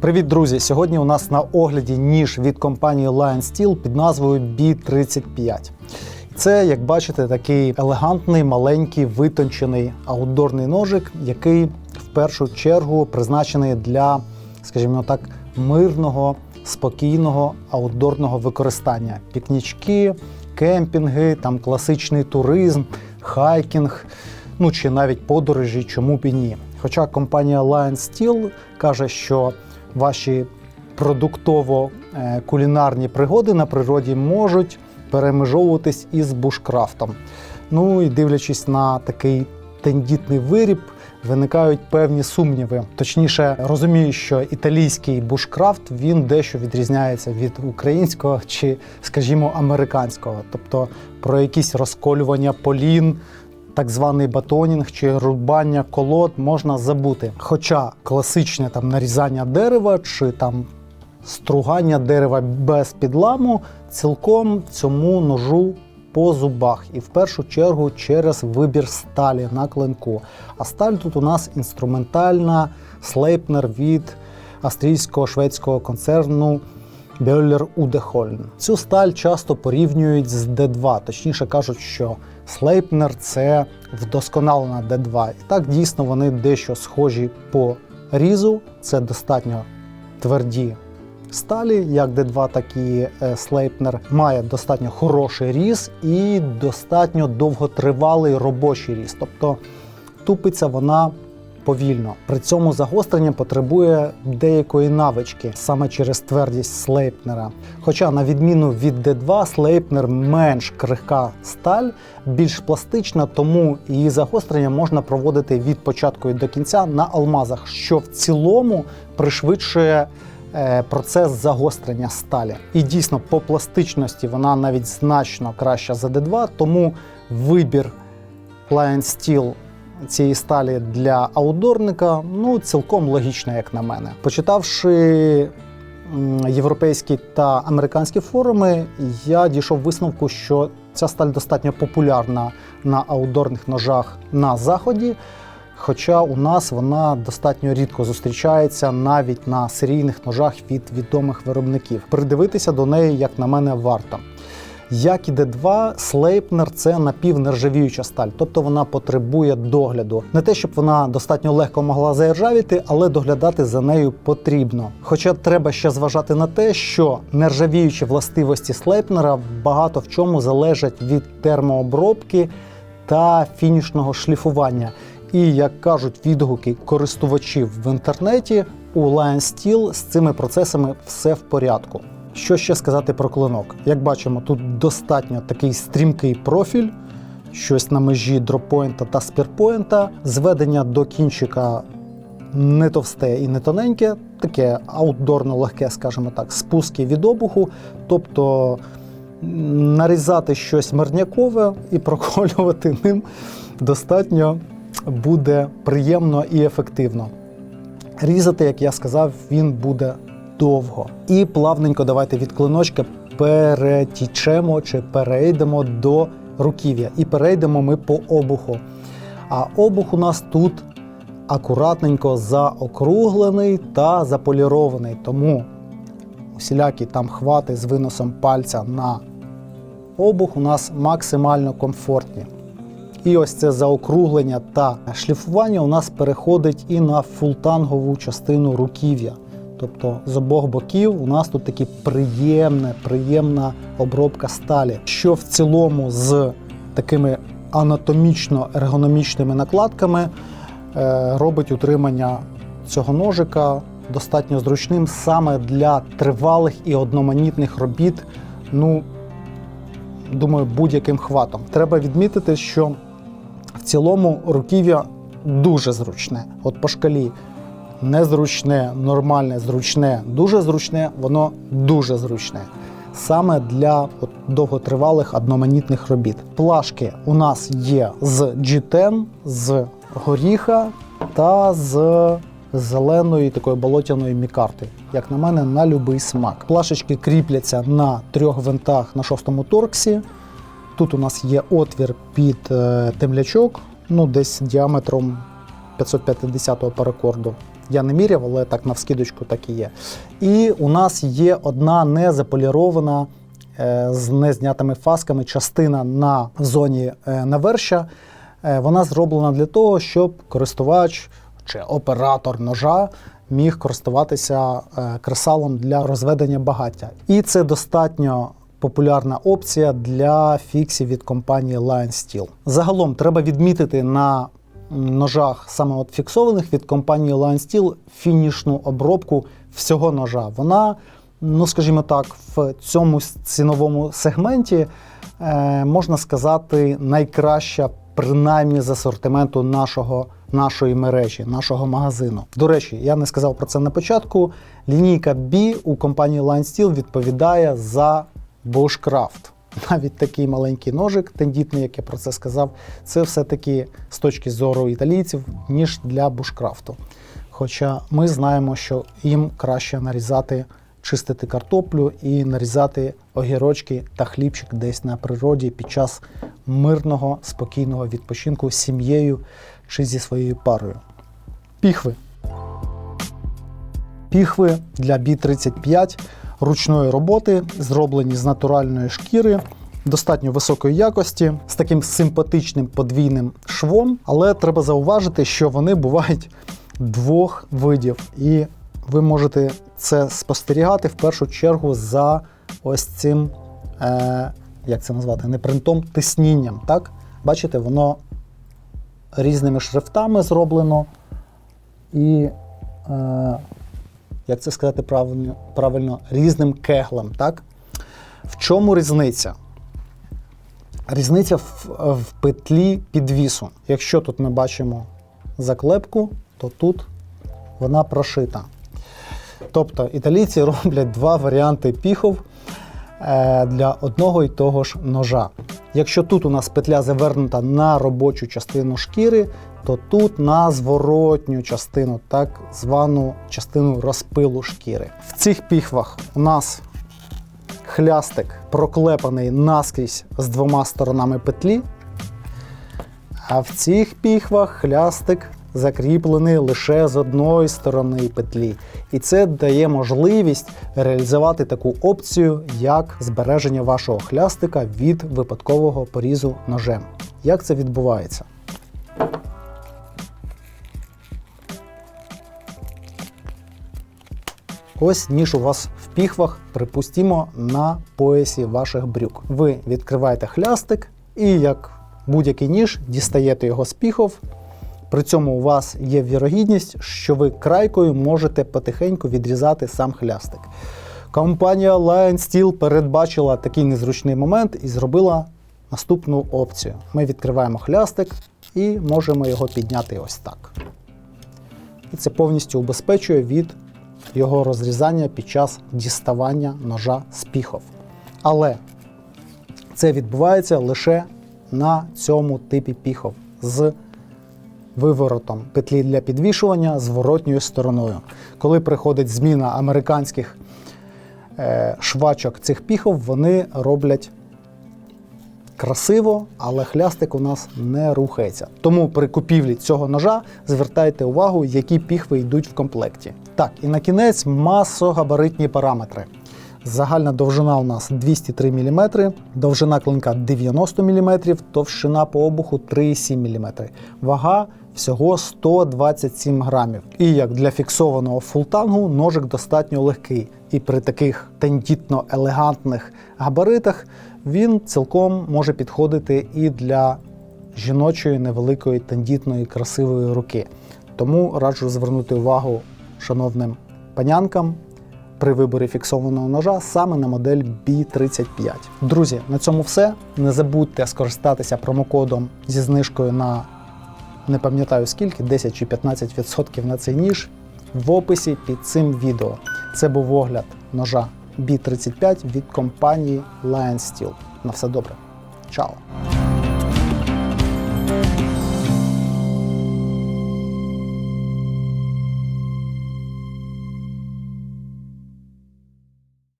Привіт, друзі! Сьогодні у нас на огляді ніж від компанії Lion Steel під назвою B35. Це, як бачите, такий елегантний, маленький, витончений аутдорний ножик, який в першу чергу призначений для, скажімо так, мирного, спокійного аутдорного використання. Пікнічки, кемпінги, там класичний туризм, хайкінг, ну чи навіть подорожі, чому б і ні. Хоча компанія Lion Steel каже, що ваші продуктово-кулінарні пригоди на природі можуть перемежовуватись із бушкрафтом. Ну і дивлячись на такий тендітний виріб, виникають певні сумніви. Точніше, розумію, що італійський бушкрафт він дещо відрізняється від українського чи, скажімо, американського. Тобто про якісь розколювання полін, так званий батонінг чи рубання колод можна забути. Хоча класичне там нарізання дерева чи там стругання дерева без підламу цілком цьому ножу по зубах, і в першу чергу через вибір сталі на клинку. А сталь тут у нас інструментальна слейпнер від австрійського шведського концерну Бьоллер Удехольн. Цю сталь часто порівнюють з D2, точніше кажуть, що слейпнер це вдосконалена D2. І так дійсно вони дещо схожі по різу. Це достатньо тверді сталі, як D2, так і е, слейпнер, має достатньо хороший різ і достатньо довготривалий робочий різ. Тобто тупиться вона повільно. При цьому загострення потребує деякої навички саме через твердість слейпнера. Хоча, на відміну від D2, слейпнер менш крихка сталь, більш пластична, тому її загострення можна проводити від початку і до кінця на алмазах, що в цілому пришвидшує. е, Процес загострення сталі. І дійсно по пластичності вона навіть значно краща за D2, тому вибір Lion Steel цієї сталі для аутдорника ну цілком логічно, як на мене. Почитавши європейські та американські форуми, я дійшов висновку, що ця сталь достатньо популярна на аутдорних ножах на заході. Хоча у нас вона достатньо рідко зустрічається навіть на серійних ножах від відомих виробників. Придивитися до неї, як на мене, варто. Як і D2, слейпнер це напівнержавіюча сталь, тобто вона потребує догляду. Не те, щоб вона достатньо легко могла заіржавіти, але доглядати за нею потрібно. Хоча треба ще зважати на те, що нержавіючі властивості слейпнера багато в чому залежать від термообробки та фінішного шліфування. І як кажуть відгуки користувачів в інтернеті, у Lion Steel з цими процесами все в порядку. Що ще сказати про клинок? Як бачимо, тут достатньо такий стрімкий профіль, щось на межі дроппойнта та спірпойнта. Зведення до кінчика не товсте і не тоненьке, таке аутдорно легке, скажімо так, спуски від обуху. Тобто нарізати щось мирнякове і проколювати ним достатньо буде приємно і ефективно. Різати, як я сказав, він буде довго. І плавненько давайте від клиночка перетічемо чи перейдемо до руків'я. І перейдемо ми по обуху. А обух у нас тут акуратненько заокруглений та заполірований. Тому усілякі там хвати з виносом пальця на обух у нас максимально комфортні. І ось це заокруглення та шліфування у нас переходить і на фултангову частину руків'я. Тобто з обох боків у нас тут такі приємна, приємна обробка сталі, що в цілому з такими анатомічно-ергономічними накладками е, робить утримання цього ножика достатньо зручним саме для тривалих і одноманітних робіт. Ну, думаю, будь-яким хватом. Треба відмітити, що в цілому руків'я дуже зручне. От по шкалі незручне, нормальне, зручне, дуже зручне, воно дуже зручне. Саме для от, довготривалих одноманітних робіт. Плашки у нас є з G10, з горіха та з зеленої такої болотяної мікарти. Як на мене, на будь-який смак. Плашечки кріпляться на трьох винтах на шостому торксі. Тут у нас є отвір під е, темлячок, ну десь діаметром 550-го паракорду. Я не міряв, але так навскидочку так і є. І у нас є одна незаполірована е, з незнятими фасками частина на зоні е, навершя. Е, Вона зроблена для того, щоб користувач чи оператор ножа міг користуватися кресалом для розведення багаття. І це достатньо популярна опція для фіксів від компанії Lion Steel. Загалом треба відмітити на ножах саме от фіксованих від компанії Lion Steel фінішну обробку всього ножа. Вона, ну скажімо так, в цьому ціновому сегменті е, можна сказати найкраща, принаймні з асортименту нашого, нашої мережі, нашого магазину. До речі, я не сказав про це на початку. Лінійка B у компанії Line Steel відповідає за Bushcraft. Навіть такий маленький ножик, тендітний, як я про це сказав, це все-таки з точки зору італійців, ніж для бушкрафту. Хоча ми знаємо, що їм краще нарізати, чистити картоплю і нарізати огірочки та хлібчик десь на природі під час мирного, спокійного відпочинку з сім'єю чи зі своєю парою. Піхви. Піхви для B35 ручної роботи, зроблені з натуральної шкіри, достатньо високої якості, з таким симпатичним подвійним швом. Але треба зауважити, що вони бувають двох видів, і ви можете це спостерігати в першу чергу за ось цим, е, як це назвати, не принтом, тиснінням. Так? Бачите, воно різними шрифтами зроблено. І е, як це сказати правильно, правильно різним кеглем. Так? В чому різниця? Різниця в, в петлі підвісу. Якщо тут ми бачимо заклепку, то тут вона прошита. Тобто італійці роблять два варіанти піхов е, для одного і того ж ножа. Якщо тут у нас петля завернута на робочу частину шкіри, то тут на зворотню частину, так звану частину розпилу шкіри. В цих піхвах у нас хлястик проклепаний наскрізь з двома сторонами петлі, а в цих піхвах хлястик закріплений лише з одної сторони петлі. І це дає можливість реалізувати таку опцію, як збереження вашого хлястика від випадкового порізу ножем. Як це відбувається? Ось ніж у вас в піхвах, припустімо, на поясі ваших брюк. Ви відкриваєте хлястик і, як будь-який ніж, дістаєте його з піхов. При цьому у вас є вірогідність, що ви крайкою можете потихеньку відрізати сам хлястик. Компанія Lion Steel передбачила такий незручний момент і зробила наступну опцію. Ми відкриваємо хлястик і можемо його підняти ось так. І це повністю убезпечує від його розрізання під час діставання ножа з піхов. Але це відбувається лише на цьому типі піхов з виворотом петлі для підвішування зворотньою стороною. Коли приходить зміна американських е, швачок цих піхов, вони роблять красиво, але хлястик у нас не рухається. Тому при купівлі цього ножа звертайте увагу, які піхви йдуть в комплекті. Так, і на кінець масогабаритні параметри. Загальна довжина у нас 203 мм, довжина клинка 90 мм, товщина по обуху 3,7 мм. Вага всього 127 грамів. І як для фіксованого фултангу ножик достатньо легкий. І при таких тендітно-елегантних габаритах він цілком може підходити і для жіночої невеликої тендітної красивої руки. Тому раджу звернути увагу шановним панянкам при виборі фіксованого ножа саме на модель B35. Друзі, на цьому все. Не забудьте скористатися промокодом зі знижкою на не пам'ятаю скільки, 10 чи 15% на цей ніж в описі під цим відео. Це був огляд ножа B35 від компанії Lion Steel. На все добре. Чао!